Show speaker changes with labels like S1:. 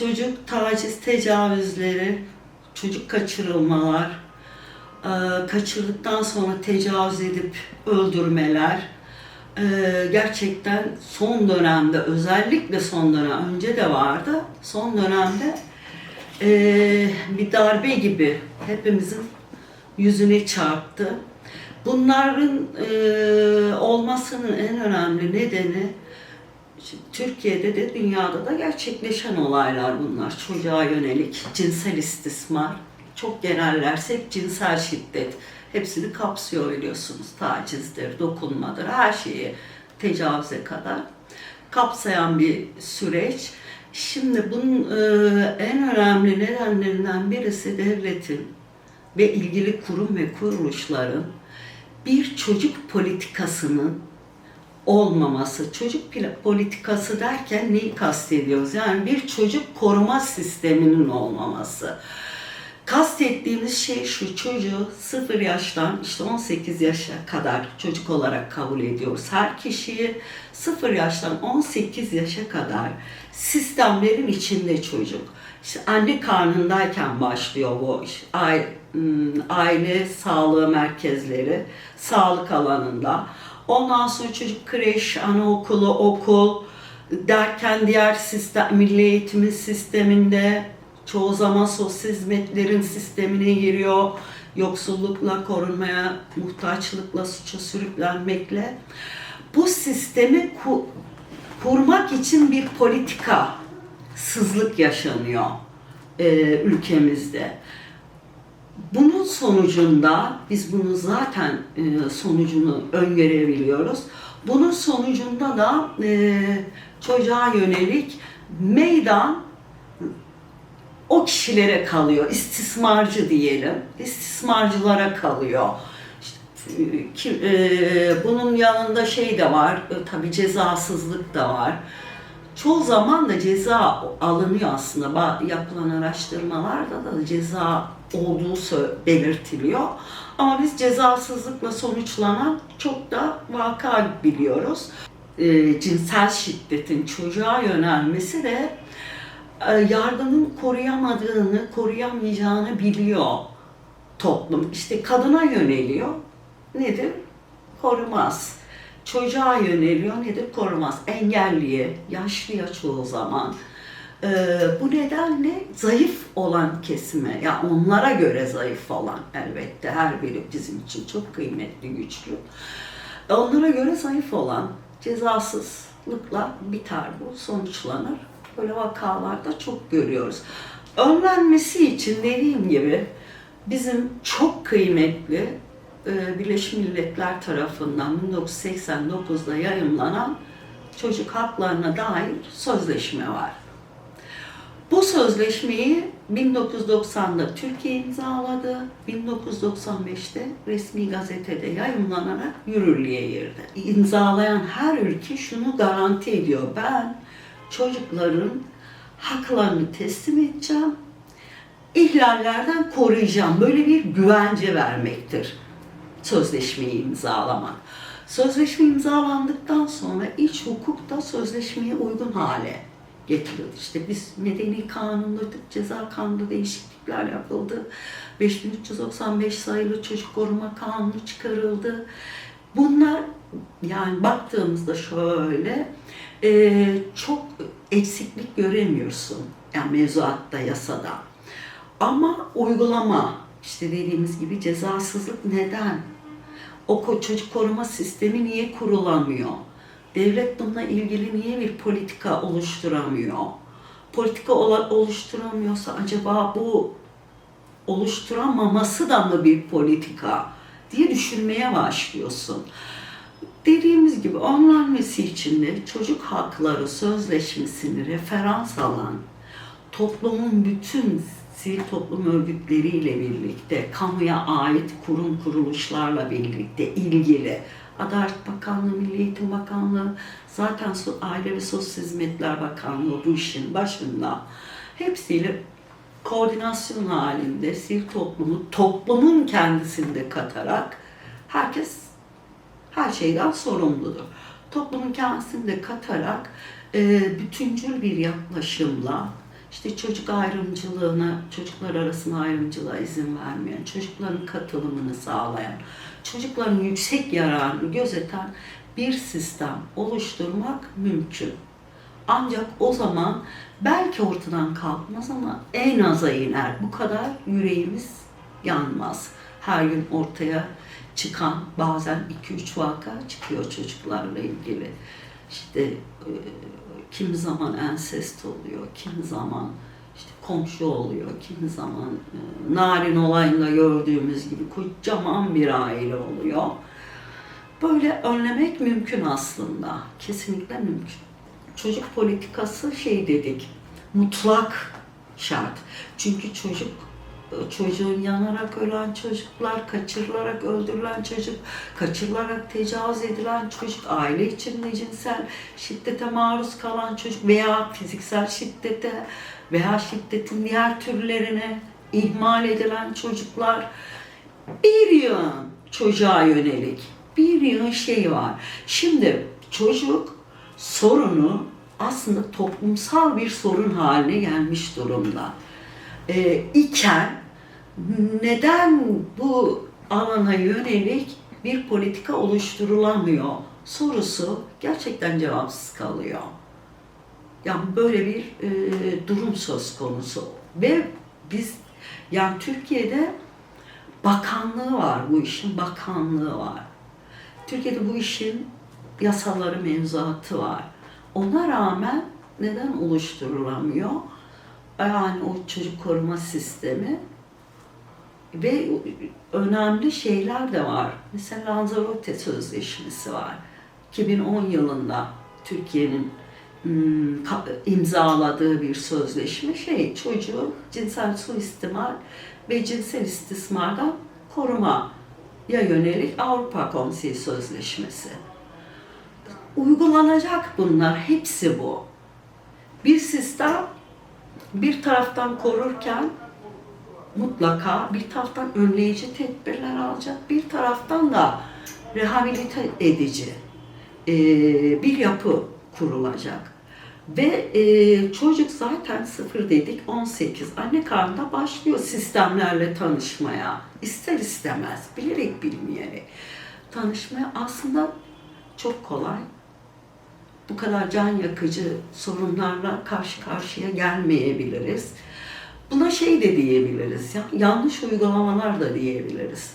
S1: çocuk taciz tecavüzleri, çocuk kaçırılmalar, e, kaçırdıktan sonra tecavüz edip öldürmeler, e, gerçekten son dönemde özellikle son dönem önce de vardı son dönemde e, bir darbe gibi hepimizin yüzüne çarptı. Bunların olmasının en önemli nedeni Türkiye'de de dünyada da gerçekleşen olaylar bunlar. Çocuğa yönelik cinsel istismar, çok genellersek cinsel şiddet. Hepsini kapsıyor biliyorsunuz. Tacizdir, dokunmadır, her şeyi tecavüze kadar kapsayan bir süreç. Şimdi bunun e, en önemli nedenlerinden birisi devletin ve ilgili kurum ve kuruluşların bir çocuk politikasının olmaması. Çocuk politikası derken neyi kastediyoruz? Yani bir çocuk koruma sisteminin olmaması. Kastettiğimiz şey şu çocuğu 0 yaştan işte 18 yaşa kadar çocuk olarak kabul ediyoruz. Her kişiyi 0 yaştan 18 yaşa kadar sistemlerin içinde çocuk. İşte anne karnındayken başlıyor bu iş. Aile, aile sağlığı merkezleri, sağlık alanında. Ondan sonra çocuk kreş, anaokulu, okul derken diğer sistem, milli eğitimin sisteminde çoğu zaman sosyal hizmetlerin sistemine giriyor. Yoksullukla korunmaya, muhtaçlıkla, suça sürüklenmekle. Bu sistemi ku- kurmak için bir politika sızlık yaşanıyor e, ülkemizde. Bunun sonucunda biz bunu zaten e, sonucunu öngörebiliyoruz. Bunun sonucunda da e, çocuğa yönelik meydan o kişilere kalıyor. İstismarcı diyelim. İstismarcılara kalıyor. İşte, e, ki- e, bunun yanında şey de var, e, tabii cezasızlık da var. Çoğu zaman da ceza alınıyor aslında. Yapılan araştırmalarda da ceza olduğu belirtiliyor. Ama biz cezasızlıkla sonuçlanan çok da vaka biliyoruz. E, cinsel şiddetin çocuğa yönelmesi de e, yardımın koruyamadığını, koruyamayacağını biliyor toplum. İşte kadına yöneliyor. Nedir? Korumaz. Çocuğa yöneliyor. Nedir? Korumaz. Engelliye, yaşlıya çoğu zaman. E, bu nedenle zayıf olan kesime, ya onlara göre zayıf olan elbette her biri bizim için çok kıymetli, güçlü. Onlara göre zayıf olan cezasızlıkla biter bu, sonuçlanır. Böyle vakalarda çok görüyoruz. Önlenmesi için dediğim gibi bizim çok kıymetli e, Birleşmiş Milletler tarafından 1989'da yayımlanan çocuk haklarına dair sözleşme var. Bu sözleşmeyi 1990'da Türkiye imzaladı. 1995'te resmi gazetede yayımlanarak yürürlüğe girdi. İmzalayan her ülke şunu garanti ediyor. Ben çocukların haklarını teslim edeceğim. ihlallerden koruyacağım. Böyle bir güvence vermektir sözleşmeyi imzalamak. Sözleşme imzalandıktan sonra iç hukuk da sözleşmeye uygun hale getirildi. İşte biz medeni kanunda, ceza kanunda değişiklikler yapıldı. 5395 sayılı çocuk koruma kanunu çıkarıldı. Bunlar yani baktığımızda şöyle e, çok eksiklik göremiyorsun. Yani mevzuatta, yasada. Ama uygulama, işte dediğimiz gibi cezasızlık neden? O çocuk koruma sistemi niye kurulamıyor? Devlet bununla ilgili niye bir politika oluşturamıyor? Politika oluşturamıyorsa acaba bu oluşturamaması da mı bir politika diye düşünmeye başlıyorsun. Dediğimiz gibi önlenmesi için de çocuk hakları sözleşmesini referans alan toplumun bütün sivil toplum örgütleriyle birlikte, kamuya ait kurum kuruluşlarla birlikte ilgili Adalet Bakanlığı, Milli Eğitim Bakanlığı, zaten Aile ve Sosyal Hizmetler Bakanlığı bu işin başında. Hepsiyle koordinasyon halinde sivil toplumu, toplumun kendisinde katarak herkes her şeyden sorumludur. Toplumun kendisini de katarak bütüncül bir yaklaşımla işte çocuk ayrımcılığına, çocuklar arasında ayrımcılığa izin vermeyen, çocukların katılımını sağlayan, çocukların yüksek yararını gözeten bir sistem oluşturmak mümkün. Ancak o zaman belki ortadan kalkmaz ama en aza iner. Bu kadar yüreğimiz yanmaz. Her gün ortaya çıkan bazen 2-3 vaka çıkıyor çocuklarla ilgili. İşte e, kimi zaman ensest oluyor, kimi zaman işte komşu oluyor, kimi zaman e, narin olayında gördüğümüz gibi kocaman bir aile oluyor. Böyle önlemek mümkün aslında. Kesinlikle mümkün. Çocuk politikası şey dedik, mutlak şart. Çünkü çocuk çocuğun yanarak ölen çocuklar, kaçırılarak öldürülen çocuk, kaçırılarak tecavüz edilen çocuk, aile içinde cinsel şiddete maruz kalan çocuk veya fiziksel şiddete veya şiddetin diğer türlerine ihmal edilen çocuklar bir yığın çocuğa yönelik bir yığın şey var. Şimdi çocuk sorunu aslında toplumsal bir sorun haline gelmiş durumda. Ee, iken neden bu alana yönelik bir politika oluşturulamıyor sorusu gerçekten cevapsız kalıyor. Yani böyle bir e, durum söz konusu ve biz yani Türkiye'de bakanlığı var bu işin bakanlığı var. Türkiye'de bu işin yasaları mevzuatı var. Ona rağmen neden oluşturulamıyor? Yani o çocuk koruma sistemi ve önemli şeyler de var. Mesela Lanzarote Sözleşmesi var. 2010 yılında Türkiye'nin hmm, imzaladığı bir sözleşme şey çocuğu cinsel suistimal ve cinsel istismardan koruma ya yönelik Avrupa Konseyi Sözleşmesi. Uygulanacak bunlar, hepsi bu. Bir sistem bir taraftan korurken mutlaka bir taraftan önleyici tedbirler alacak, bir taraftan da rehabilite edici e, bir yapı kurulacak. Ve e, çocuk zaten sıfır dedik 18 anne karnında başlıyor sistemlerle tanışmaya. İster istemez, bilerek bilmeyerek tanışmaya aslında çok kolay. Bu kadar can yakıcı sorunlarla karşı karşıya gelmeyebiliriz. Buna şey de diyebiliriz ya, yanlış uygulamalar da diyebiliriz.